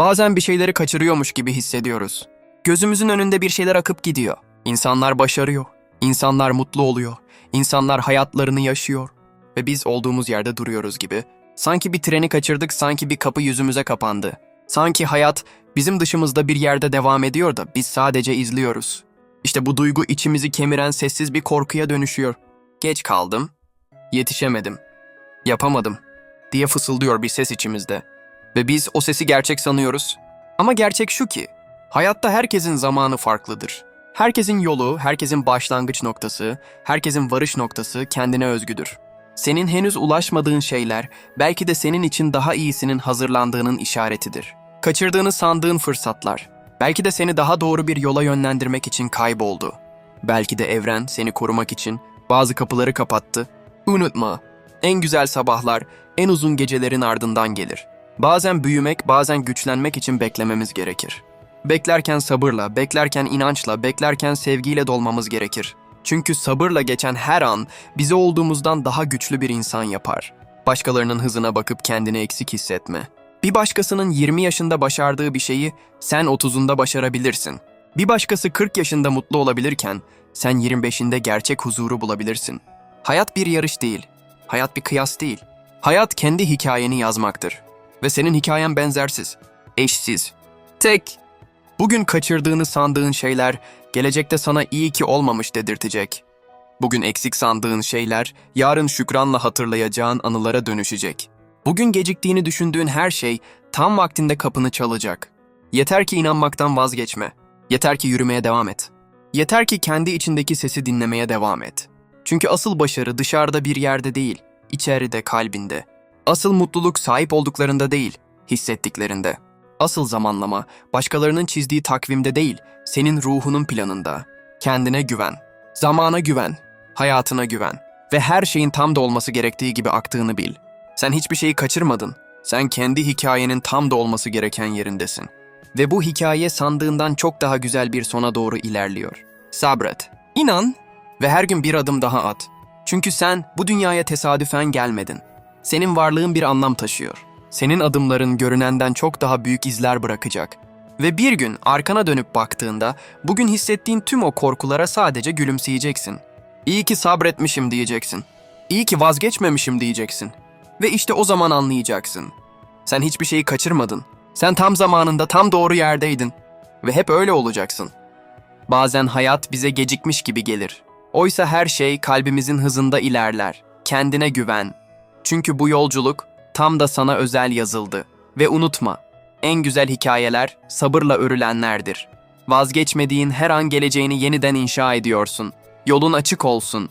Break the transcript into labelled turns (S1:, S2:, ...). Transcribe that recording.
S1: Bazen bir şeyleri kaçırıyormuş gibi hissediyoruz. Gözümüzün önünde bir şeyler akıp gidiyor. İnsanlar başarıyor. İnsanlar mutlu oluyor. İnsanlar hayatlarını yaşıyor. Ve biz olduğumuz yerde duruyoruz gibi. Sanki bir treni kaçırdık, sanki bir kapı yüzümüze kapandı. Sanki hayat bizim dışımızda bir yerde devam ediyor da biz sadece izliyoruz. İşte bu duygu içimizi kemiren sessiz bir korkuya dönüşüyor. Geç kaldım, yetişemedim, yapamadım diye fısıldıyor bir ses içimizde. Ve biz o sesi gerçek sanıyoruz. Ama gerçek şu ki, hayatta herkesin zamanı farklıdır. Herkesin yolu, herkesin başlangıç noktası, herkesin varış noktası kendine özgüdür. Senin henüz ulaşmadığın şeyler belki de senin için daha iyisinin hazırlandığının işaretidir. Kaçırdığını sandığın fırsatlar belki de seni daha doğru bir yola yönlendirmek için kayboldu. Belki de evren seni korumak için bazı kapıları kapattı. Unutma, en güzel sabahlar en uzun gecelerin ardından gelir. Bazen büyümek, bazen güçlenmek için beklememiz gerekir. Beklerken sabırla, beklerken inançla, beklerken sevgiyle dolmamız gerekir. Çünkü sabırla geçen her an bizi olduğumuzdan daha güçlü bir insan yapar. Başkalarının hızına bakıp kendini eksik hissetme. Bir başkasının 20 yaşında başardığı bir şeyi sen 30'unda başarabilirsin. Bir başkası 40 yaşında mutlu olabilirken sen 25'inde gerçek huzuru bulabilirsin. Hayat bir yarış değil. Hayat bir kıyas değil. Hayat kendi hikayeni yazmaktır. Ve senin hikayen benzersiz, eşsiz, tek. Bugün kaçırdığını sandığın şeyler gelecekte sana iyi ki olmamış dedirtecek. Bugün eksik sandığın şeyler yarın şükranla hatırlayacağın anılara dönüşecek. Bugün geciktiğini düşündüğün her şey tam vaktinde kapını çalacak. Yeter ki inanmaktan vazgeçme. Yeter ki yürümeye devam et. Yeter ki kendi içindeki sesi dinlemeye devam et. Çünkü asıl başarı dışarıda bir yerde değil, içeride, kalbinde. Asıl mutluluk sahip olduklarında değil, hissettiklerinde. Asıl zamanlama başkalarının çizdiği takvimde değil, senin ruhunun planında. Kendine güven, zamana güven, hayatına güven ve her şeyin tam da olması gerektiği gibi aktığını bil. Sen hiçbir şeyi kaçırmadın. Sen kendi hikayenin tam da olması gereken yerindesin. Ve bu hikaye sandığından çok daha güzel bir sona doğru ilerliyor. Sabret, inan ve her gün bir adım daha at. Çünkü sen bu dünyaya tesadüfen gelmedin. Senin varlığın bir anlam taşıyor. Senin adımların görünenden çok daha büyük izler bırakacak. Ve bir gün arkana dönüp baktığında bugün hissettiğin tüm o korkulara sadece gülümseyeceksin. İyi ki sabretmişim diyeceksin. İyi ki vazgeçmemişim diyeceksin. Ve işte o zaman anlayacaksın. Sen hiçbir şeyi kaçırmadın. Sen tam zamanında tam doğru yerdeydin. Ve hep öyle olacaksın. Bazen hayat bize gecikmiş gibi gelir. Oysa her şey kalbimizin hızında ilerler. Kendine güven. Çünkü bu yolculuk tam da sana özel yazıldı. Ve unutma, en güzel hikayeler sabırla örülenlerdir. Vazgeçmediğin her an geleceğini yeniden inşa ediyorsun. Yolun açık olsun.